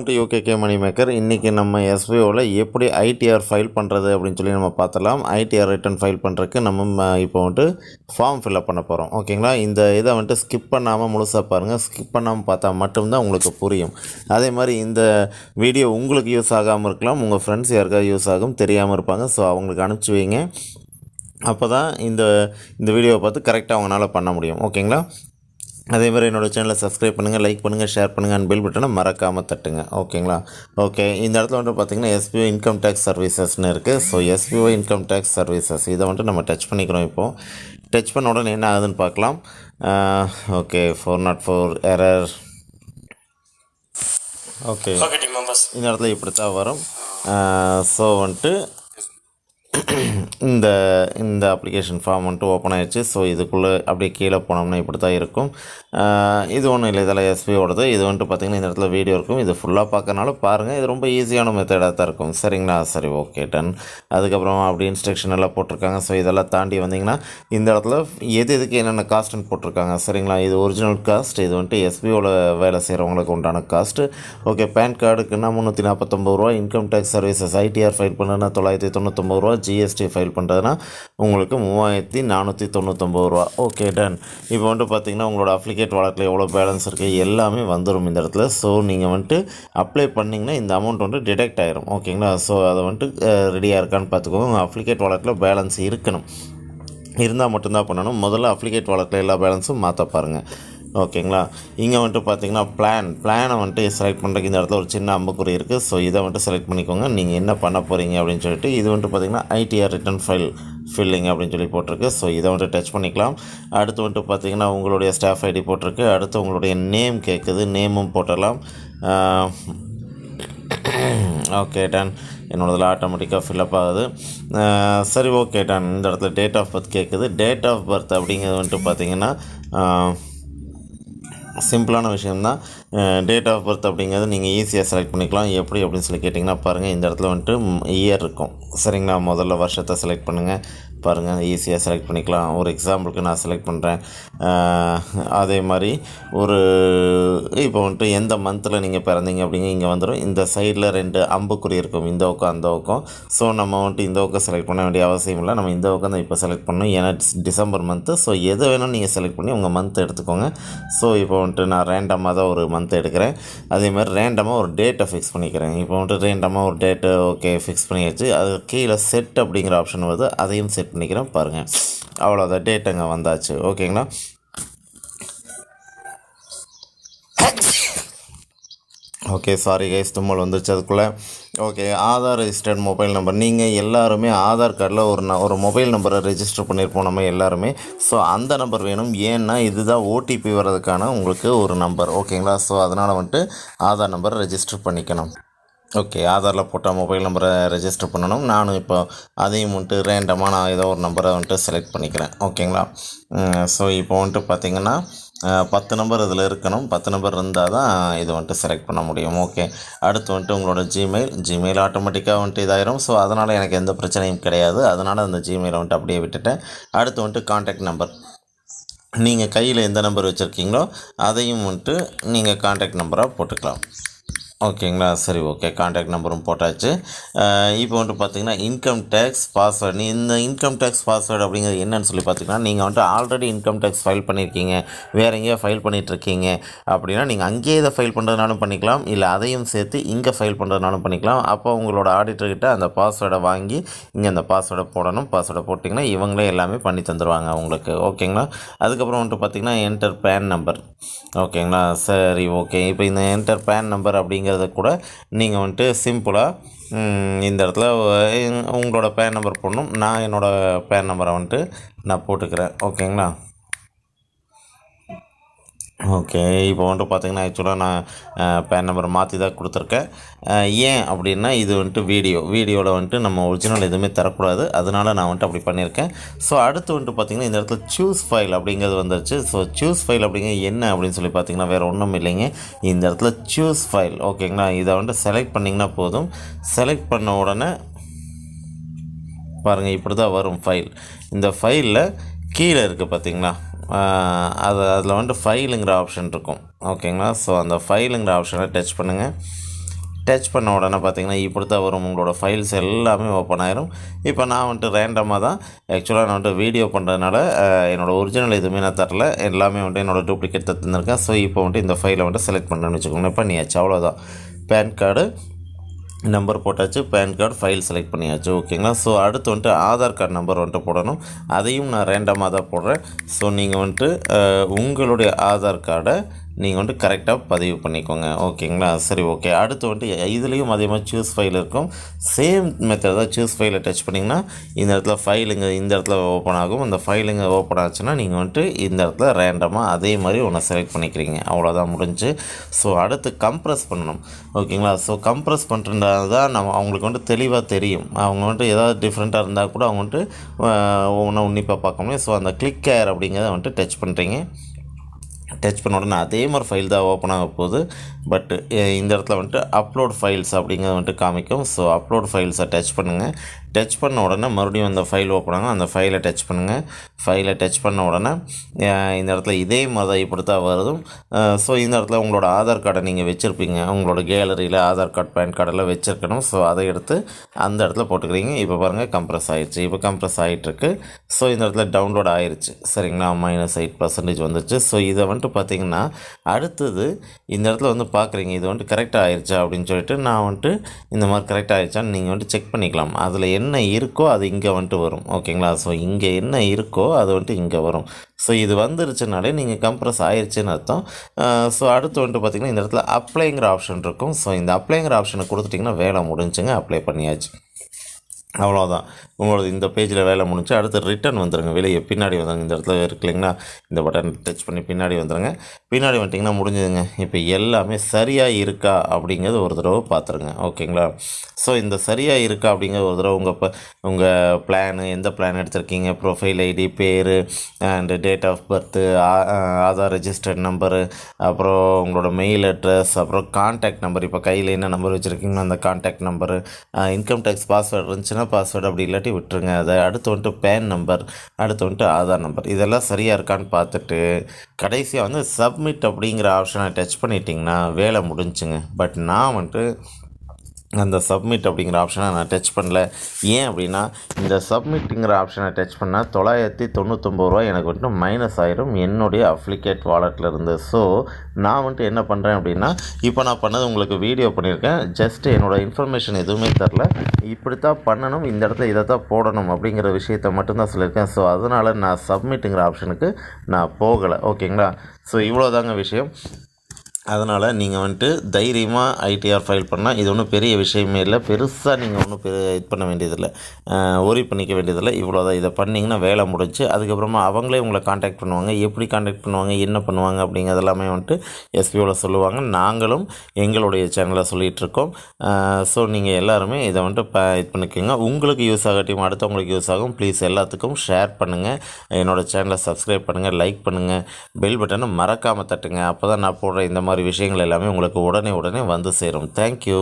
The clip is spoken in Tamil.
Welcome to UKK money maker இன்றைக்கி நம்ம எஸ்பிஓவில் எப்படி ஐடிஆர் ஃபைல் பண்ணுறது அப்படின்னு சொல்லி நம்ம பார்த்தலாம் ஐடிஆர் ரிட்டர்ன் ஃபைல் பண்ணுறதுக்கு நம்ம இப்போ வந்துட்டு ஃபார்ம் ஃபில்அப் பண்ண போகிறோம் ஓகேங்களா? இந்த இதை வந்துட்டு ஸ்கிப் பண்ணாமல் முழுசாக பாருங்கள் ஸ்கிப் பண்ணாமல் பார்த்தா மட்டும்தான் உங்களுக்கு புரியும். அதே மாதிரி இந்த வீடியோ உங்களுக்கு யூஸ் ஆகாமல் இருக்கலாம். உங்கள் ஃப்ரெண்ட்ஸ் யாருக்காவது யூஸ் ஆகும் தெரியாமல் இருப்பாங்க. ஸோ அவங்களுக்கு அனுப்பிச்சி வைங்க. அப்போ தான் இந்த இந்த வீடியோவை பார்த்து கரெக்டாக அவங்களால பண்ண முடியும். ஓகேங்களா? அதே மாதிரி என்னோடய சேனலை சப்ஸ்கிரைப் பண்ணுங்கள் லைக் பண்ணுங்கள் ஷேர் பண்ணுங்கள் அண்ட் பெல் பட்டனை மறக்காமல் தட்டுங்க. ஓகேங்களா ஓகே இந்த இடத்துல வந்துட்டு பார்த்தீங்கன்னா எஸ்பிஓ இன்கம் டேக்ஸ் சர்வீசஸ்னு இருக்குது so SBO income tax services இதை வந்துட்டு நம்ம டச் பண்ணிக்கிறோம் இப்போது டச் பண்ண உடனே என்ன ஆகுதுன்னு பார்க்கலாம். Okay four not four error okay. இந்த இடத்துல இப்படி தான் வரும் ஸோ வந்துட்டு இந்த இந்த அப்ளிகேஷன் ஃபார்ம் வந்துட்டு ஓப்பன் ஆயிடுச்சு. ஸோ இதுக்குள்ளே அப்படியே கீழே போனோம்னா இப்படி தான் இருக்கும் இது ஒன்றும் இல்லை. இதெல்லாம் எஸ்பியோடது இது வந்துட்டு பார்த்தீங்கன்னா இந்த இடத்துல வீடியோ இருக்கும். இது ஃபுல்லாக பார்க்கறனால பாருங்கள் இது ரொம்ப ஈஸியான மெத்தடாக தான் இருக்கும். சரிங்களா? சரி ஓகே டன் அதுக்கப்புறம் அப்படி இன்ஸ்ட்ரக்ஷன் எல்லாம் போட்டிருக்காங்க. ஸோ இதெல்லாம் தாண்டி வந்தீங்கன்னா இந்த இடத்துல எது எதுக்கு என்னென்ன காஸ்ட்னு போட்டிருக்காங்க. சரிங்களா? இது ஒரிஜினல் காஸ்ட் இது வந்துட்டு எஸ்பிஓவில் வேலை செய்கிறவங்களுக்கு உண்டான காஸ்ட்டு ஓகே பேன் கார்டுக்குன்னா முந்நூற்றி நாற்பத்தொம்பது ரூபா income tax services ITR file பண்ணுன்னா தொள்ளாயிரத்தி தொண்ணூற்றொம்பது ரூபா ஜி ஜிஎஸ்டி ஃபைல் பண்ணுறதுனா உங்களுக்கு மூவாயிரத்தி நானூற்றி தொண்ணூத்தொம்பது ரூபா. ஓகே டன் இப்போ வந்துட்டு பார்த்தீங்கன்னா உங்களோட அப்ளிகேட் வழக்கில் எவ்வளோ பேலன்ஸ் இருக்குது எல்லாமே வந்துடும் இந்த இடத்துல. ஸோ நீங்கள் வந்துட்டு அப்ளை பண்ணிங்கன்னா இந்த அமௌண்ட் வந்துட்டு டிடெக்ட் ஆகிரும் ஓகேங்களா ஸோ அதை வந்துட்டு ரெடியாக இருக்கான்னு பார்த்துக்கோங்க உங்கள் அப்ளிகேட் வழக்கில் பேலன்ஸ் இருக்கணும். இருந்தால் மட்டும்தான் பண்ணணும். முதல்ல அப்ளிகேட் வழக்கில் எல்லா பேலன்ஸும் மாற்ற பாருங்கள் ஓகேங்களா? இங்கே வந்துட்டு பார்த்தீங்கன்னா பிளான் பிளானை வந்துட்டு செலக்ட் பண்ணுறதுக்கு இந்த இடத்துல ஒரு சின்ன அம்புக்குறி இருக்குது ஸோ இதை வந்துட்டு செலக்ட் பண்ணிக்கோங்க. நீங்கள் என்ன பண்ண போகிறீங்க அப்படின்னு சொல்லிட்டு இது வந்துட்டு பார்த்தீங்கன்னா ஐடிஆர் ரிட்டர்ன் ஃபைல் ஃபில்லிங் அப்படின்னு சொல்லி போட்டிருக்கு. ஸோ இதை வந்துட்டு டச் பண்ணிக்கலாம். அடுத்து வந்துட்டு பார்த்தீங்கன்னா உங்களுடைய ஸ்டாஃப் ஐடி போட்டிருக்கு. அடுத்து உங்களுடைய நேம் கேட்குது நேமும் போட்டலாம் ஓகே டன் என்னோடதில் ஆட்டோமேட்டிக்காக ஃபில்அப் ஆகுது. சரி ஓகே டன் இந்த இடத்துல டேட் ஆஃப் பர்த் கேட்குது டேட் ஆஃப் பர்த் அப்படிங்கிறது வந்துட்டு பார்த்தீங்கன்னா சிம்பிளான விஷயம்தான். டேட் ஆஃப் பர்த் அப்படிங்கிறது நீங்கள் ஈஸியாக செலக்ட் பண்ணிக்கலாம். எப்படி அப்படின்னு சொல்லி கேட்டிங்கன்னா பாருங்கள் இந்த இடத்துல வந்துட்டு இயர் இருக்கும். சரிங்களா? முதல்ல வருஷத்தை செலக்ட் பண்ணுங்கள் பாருங்கள் ஈஸியாக செலக்ட் பண்ணிக்கலாம். ஒரு எக்ஸாம்பிளுக்கு நான் செலக்ட் பண்ணுறேன் அதே மாதிரி ஒரு இப்போ வந்துட்டு எந்த மந்தில் நீங்கள் பிறந்தீங்க அப்படிங்க இங்கே வந்துடும் இந்த சைடில் ரெண்டு அம்புக்குறி இருக்கும். இந்த பக்கம் அந்த பக்கம். ஸோ நம்ம வந்துட்டு இந்த பக்கம் செலக்ட் பண்ண வேண்டிய அவசியம் இல்லை. நம்ம இந்த பக்கம் தான் இப்போ செலக்ட் பண்ணணும். ஏன்னா டிசம்பர் மந்த்து ஸோ எதை வேணும் நீங்கள் செலக்ட் பண்ணி உங்கள் மந்த் எடுத்துக்கோங்க. ஸோ இப்போ வந்துட்டு நான் ரேண்டமாக தான் ஒரு மந்த் எடுக்கிறேன். அதே மாதிரி ரேண்டமாக ஒரு டேட்டை ஃபிக்ஸ் பண்ணிக்கிறேன். இப்போ வந்துட்டு ரேண்டமாக ஒரு டேட்டு ஓகே ஃபிக்ஸ் பண்ணியாச்சு. அது கீழே செட் அப்படிங்கிற ஆப்ஷன் வருது. அதையும் செட் பண்ணிக்கிறேன் பாருங்கள் அவ்வளோதான் டேட்டுங்க வந்தாச்சு. ஓகேங்களா ஓகே சாரி கைஸ் தும்மல் வந்துருச்சு அதுக்குள்ளே. Okay Aadhaar registered mobile number நீங்கள் எல்லாருமே ஆதார் கார்டில் ஒரு ந ஒரு மொபைல் நம்பரை ரெஜிஸ்டர் பண்ணியிருப்போம் நம்ம எல்லாருமே. ஸோ அந்த நம்பர் வேணும். ஏன்னா இதுதான் ஓடிபி வர்றதுக்கான உங்களுக்கு ஒரு நம்பர் ஓகேங்களா ஸோ அதனால் வந்துட்டு ஆதார் நம்பர் ரெஜிஸ்டர் பண்ணிக்கணும். ஓகே ஆதாரில் போட்டால் மொபைல் நம்பரை ரெஜிஸ்டர் பண்ணணும். நானும் இப்போ அதையும் வந்துட்டு ரேண்டமாக நான் ஏதோ ஒரு நம்பரை வந்துட்டு செலக்ட் பண்ணிக்கிறேன். ஓகேங்களா ஸோ இப்போ வந்துட்டு பார்த்தீங்கன்னா பத்து நம்பர் இதில் இருக்கணும். பத்து நம்பர் இருந்தால் தான் இது வந்துட்டு செலக்ட் பண்ண முடியும். ஓகே அடுத்து வந்துட்டு உங்களோட ஜிமெயில் ஜிமெயில் ஆட்டோமேட்டிக்காக வந்துட்டு இதாயிரும். ஸோ அதனால் எனக்கு எந்த பிரச்சனையும் கிடையாது. அதனால் அந்த ஜிமெயிலை வந்துட்டு அப்படியே விட்டுட்டேன். அடுத்து வந்துட்டு காண்டாக்ட் நம்பர் நீங்கள் கையில் எந்த நம்பர் வச்சுருக்கீங்களோ அதையும் வந்துட்டு நீங்கள் காண்டாக்ட் நம்பராக போட்டுக்கலாம். ஓகேங்களா? சரி ஓகே. காண்டாக்ட் நம்பரும் போட்டாச்சு. இப்போ வந்துட்டு பார்த்தீங்கன்னா இன்கம் டேக்ஸ் பாஸ்வேர்டு நீ இந்த இன்கம் டேக்ஸ் பாஸ்வேர்டு அப்படிங்கிறது என்னன்னு சொல்லி பார்த்தீங்கன்னா நீங்கள் வந்துட்டு ஆல்ரெடி இன்கம் டேக்ஸ் ஃபைல் பண்ணியிருக்கீங்க வேறு எங்கேயோ ஃபைல் பண்ணிகிட்ருக்கீங்க அப்படின்னா நீங்கள் அங்கேயே இதை ஃபைல் பண்ணுறதுனாலும் பண்ணிக்கலாம். இல்லை அதையும் சேர்த்து இங்கே ஃபைல் பண்ணுறதுனாலும் பண்ணிக்கலாம். அப்போ உங்களோட ஆடிட்டர்கிட்ட அந்த பாஸ்வேர்டை வாங்கி இங்கே அந்த பாஸ்வேர்டை போடணும். பாஸ்வேர்டை போட்டிங்கன்னா இவங்களே எல்லாமே பண்ணி தந்துடுவாங்க உங்களுக்கு. ஓகேங்களா? அதுக்கப்புறம் வந்துட்டு பார்த்தீங்கன்னா என்டர் பேன் நம்பர் ஓகேங்களா? சரி ஓகே. இப்போ இந்த என்டர் பேன் நம்பர் அப்படிங்கிற அப்படிங்கிறத கூட நீங்கள் வந்துட்டு சிம்பிளாக இந்த இடத்துல உங்களோட பேன் நம்பர் போடணும். நான் என்னோடய பேன் நம்பரை வந்துட்டு நான் போட்டுக்கிறேன். ஓகேங்களா? ஓகே இப்போ வந்துட்டு பார்த்தீங்கன்னா ஆக்சுவலாக நான் பேன் நம்பர் மாற்றி தான் கொடுத்துருக்கேன். ஏன் அப்படின்னா இது வந்துட்டு வீடியோ வீடியோவில் வந்துட்டு நம்ம ஒரிஜினல் எதுவுமே தரக்கூடாது. அதனால நான் வந்துட்டு அப்படி பண்ணியிருக்கேன். ஸோ அடுத்து வந்துட்டு பார்த்தீங்கன்னா இந்த இடத்துல சூஸ் ஃபைல் அப்படிங்கிறது வந்துருச்சு. ஸோ சூஸ் ஃபைல் அப்படிங்கிற என்ன அப்படின்னு சொல்லி பார்த்தீங்கன்னா வேறு ஒன்றும் இல்லைங்க. இந்த இடத்துல சூஸ் ஃபைல் ஓகேங்களா? இதை வந்துட்டு செலக்ட் பண்ணிங்கன்னா போதும். செலக்ட் பண்ண உடனே பாருங்கள் இப்படி தான் வரும் ஃபைல் இந்த ஃபைலில் கீழே இருக்குது பார்த்தீங்களா அது அதில் வந்துட்டு ஃபைலுங்கிற ஆப்ஷன் இருக்கும். ஓகேங்களா ஸோ அந்த ஃபைலுங்கிற ஆப்ஷனை டச் பண்ணுங்கள் டச் பண்ண உடனே பார்த்தீங்கன்னா இப்படி தான் வரும். உங்களோட ஃபைல்ஸ் எல்லாமே ஓப்பன் ஆயிரும். இப்போ நான் வந்துட்டு ரேண்டமாக தான் ஆக்சுவலாக நான் வந்துட்டு வீடியோ பண்ணுறதுனால என்னோடய ஒரிஜினல் எதுவுமே நான் தரல. எல்லாமே வந்துட்டு என்னோடய டூப்ளிகேட் தந்துருக்கேன். ஸோ இப்போ வந்துட்டு இந்த ஃபைலை வந்துட்டு செலக்ட் பண்ணுறேன்னு வச்சுக்கோங்க பண்ணியாச்சு. அவ்வளோதான் பேன் கார்டு நம்பர் போட்டாச்சு பேன் கார்டு ஃபைல் செலக்ட் பண்ணியாச்சு. ஓகேங்களா? ஸோ அடுத்து வந்துட்டு ஆதார் கார்டு நம்பர் வந்துட்டு போடணும். அதையும் நான் ரேண்டமாக தான் போடுறேன். ஸோ நீங்கள் வந்துட்டு உங்களுடைய ஆதார் கார்டை நீங்கள் வந்துட்டு கரெக்டாக பதிவு பண்ணிக்கோங்க. ஓகேங்களா? சரி ஓகே அடுத்து வந்துட்டு இதுலேயும் அதே மாதிரி சூஸ் ஃபைல் இருக்கும். சேம் மெத்தட் தான் சூஸ் ஃபைலை டச் பண்ணிங்கன்னா இந்த இடத்துல ஃபைலுங்க இந்த இடத்துல ஓப்பன் ஆகும். அந்த ஃபைலுங்க ஓப்பன் ஆச்சுன்னா நீங்கள் வந்துட்டு இந்த இடத்துல ரேண்டமாக அதே மாதிரி ஒன்று செலக்ட் பண்ணிக்கிறீங்க. அவ்வளோதான் முடிஞ்சு. ஸோ அடுத்து கம்ப்ரஸ் பண்ணணும். ஓகேங்களா? ஸோ கம்ப்ரஸ் பண்ணுறதா தான் நம்ம அவங்களுக்கு வந்துட்டு தெளிவாக தெரியும். அவங்க வந்துட்டு ஏதாவது டிஃப்ரெண்ட்டாக இருந்தால் கூட அவங்க வந்துட்டு ஒவ்வொன்றா உன்னிப்பாக பார்க்க முடியும். ஸோ அந்த கிளிக் கேர் அப்படிங்கிறத வந்துட்டு டச் பண்ணுறீங்க டச் பண்ண உடனே அதே மாதிரி ஃபைல் தான் ஓப்பன் ஆக போகுது. பட் இந்த இடத்துல வந்துட்டு அப்லோட் ஃபைல்ஸ் அப்படிங்கிறது வந்துட்டு காமிக்கும். ஸோ அப்லோட் ஃபைல்ஸை டச் பண்ணுங்கள் டச் பண்ண உடனே மறுபடியும் அந்த ஃபைல் ஓப்பன் ஆகும். அந்த ஃபைலை டச் பண்ணுங்கள் ஃபைலை டச் பண்ண உடனே இந்த இடத்துல இதே மாதிரி தான் இப்படி தான் வருதும் ஸோ இந்த இடத்துல உங்களோட ஆதார் கார்டை நீங்கள் வச்சுருப்பீங்க. உங்களோட கேலரியில் ஆதார் கார்டு பேன் கார்டெல்லாம் வச்சுருக்கணும். ஸோ அதை எடுத்து அந்த இடத்துல போட்டுக்கிறீங்க. இப்போ பாருங்கள் கம்ப்ரஸ் ஆகிடுச்சு இப்போ கம்ப்ரஸ் ஆகிட்டுருக்கு ஸோ இந்த இடத்துல டவுன்லோட் ஆயிடுச்சு சரிங்களா? மைனஸ் எயிட் பர்சன்டேஜ் வந்துச்சு ஸோ இதை வந்துட்டு பார்த்தீங்கன்னா அடுத்தது இந்த இடத்துல வந்து பார்க்குறீங்க இது வந்துட்டு கரெக்டாக ஆயிடுச்சா அப்படின்னு சொல்லிட்டு நான் வந்துட்டு இந்த மாதிரி கரெக்டாக ஆயிடுச்சான்னு நீங்கள் வந்துட்டு செக் பண்ணிக்கலாம். அதில் என்ன இருக்கோ அது இங்கே வந்துட்டு வரும். ஓகேங்களா? ஸோ இங்கே என்ன இருக்கோ அது வந்துட்டு இங்கே வரும். ஸோ இது வந்துருச்சுனாலே நீங்கள் கம்ப்ரஸ் ஆயிடுச்சுன்னு அர்த்தம். ஸோ அடுத்து வந்துட்டு பார்த்தீங்கன்னா இந்த இடத்துல அப்ளைங்கிற ஆப்ஷன் இருக்கும். ஸோ இந்த அப்ளைங்கிற ஆப்ஷனை கொடுத்துட்டிங்கன்னா வேலை முடிஞ்சுங்க. அப்ளை பண்ணியாச்சு. அவ்வளோதான் உங்களோட இந்த பேஜில் வேலை முடிஞ்சு அடுத்து ரிட்டர்ன் வந்துடுங்க வெளியே பின்னாடி வந்துடுங்க இந்த இடத்துல இருக்கு இந்த பட்டன் டச் பண்ணி பின்னாடி வந்துடுங்க பின்னாடி வந்துட்டிங்கன்னா முடிஞ்சதுங்க. இப்போ எல்லாமே சரியாக இருக்கா அப்படிங்கிறது ஒரு தடவை பார்த்துருங்க ஓகேங்களா? ஸோ இந்த சரியாக இருக்கா அப்படிங்கிற ஒரு தடவை உங்கள் இப்போ உங்கள் பிளானு எந்த பிளான் எடுத்திருக்கீங்க? ப்ரொஃபைல் ஐடி பேர் and date of birth Aadhaar registered number அப்புறம் உங்களோட மெயில் அட்ரஸ் அப்புறம் கான்டாக்ட் நம்பர் இப்போ கையில் என்ன நம்பர் வச்சுருக்கீங்களோ அந்த contact number income tax password இருந்துச்சுன்னா பாஸ்வேர்டு அப்படி இல்லாட்டி விட்டுருங்க. அதை அடுத்து வந்துட்டு பேன் நம்பர் அடுத்து வந்துட்டு ஆதார் நம்பர் இதெல்லாம் சரியாக இருக்கான்னு பார்த்துட்டு கடைசியாக வந்து சப்மிட் அப்படிங்கிற ஆப்ஷனை டச் பண்ணிட்டிங்கன்னா வேலை முடிஞ்சுங்க. பட் நான் வந்துட்டு அந்த சப்மிட் அப்படிங்கிற ஆப்ஷனை நான் டச் பண்ணல. ஏன் அப்படின்னா இந்த சப்மிட்டுங்கிற ஆப்ஷனை டச் பண்ணால் தொள்ளாயிரத்தி தொண்ணூத்தொம்பது ரூபா எனக்கு வந்துட்டு மைனஸ் ஆயிரும் என்னுடைய அப்ளிகேட் வாலெட்டில் இருந்து. ஸோ நான் வந்துட்டு என்ன பண்ணுறேன் அப்படின்னா இப்போ நான் பண்ணது உங்களுக்கு வீடியோ பண்ணியிருக்கேன். ஜஸ்ட் என்னோடய இன்ஃபர்மேஷன் எதுவுமே தரல. இப்படி தான் பண்ணணும் இந்த இடத்துல இதை தான் போடணும் அப்படிங்கிற விஷயத்த மட்டும்தான் சொல்லியிருக்கேன். ஸோ அதனால் நான் சப்மிட்டுங்கிற ஆப்ஷனுக்கு நான் போகலை. ஓகேங்களா ஸோ இவ்வளோதாங்க விஷயம். அதனால் நீங்கள் வந்துட்டு தைரியமாக ஐடிஆர் ஃபைல் பண்ணால் இது ஒன்றும் பெரிய விஷயமே இல்லை. பெருசாக நீங்கள் ஒன்றும் பெரு இது பண்ண வேண்டியதில்லை. ஒரி பண்ணிக்க வேண்டியதில்லை. இவ்வளோதான் இதை பண்ணிங்கன்னா வேலை முடிஞ்சு அதுக்கப்புறமா அவங்களே உங்களை காண்டாக்ட் பண்ணுவாங்க. எப்படி காண்டாக்ட் பண்ணுவாங்க? என்ன பண்ணுவாங்க? அப்படிங்கிறது எல்லாமே வந்துட்டு எஸ்பிஓவில் சொல்லுவாங்க. நாங்களும் எங்களுடைய சேனலில் சொல்லிகிட்டு இருக்கோம். ஸோ நீங்கள் எல்லாருமே இதை வந்துட்டு ப இது பண்ணிக்கோங்க. உங்களுக்கு யூஸ் ஆகட்டும் அடுத்தவங்களுக்கு யூஸ் ஆகும். ப்ளீஸ் எல்லாத்துக்கும் ஷேர் பண்ணுங்கள் என்னோட சேனலை சப்ஸ்கிரைப் பண்ணுங்கள் லைக் பண்ணுங்கள் பெல் பட்டனை மறக்காமல் தட்டுங்க. அப்போ தான் நான் போடுற இந்த மாதிரி மாதிரி விஷயங்கள் எல்லாமே உங்களுக்கு உடனே உடனே வந்து சேரும். தேங்க்யூ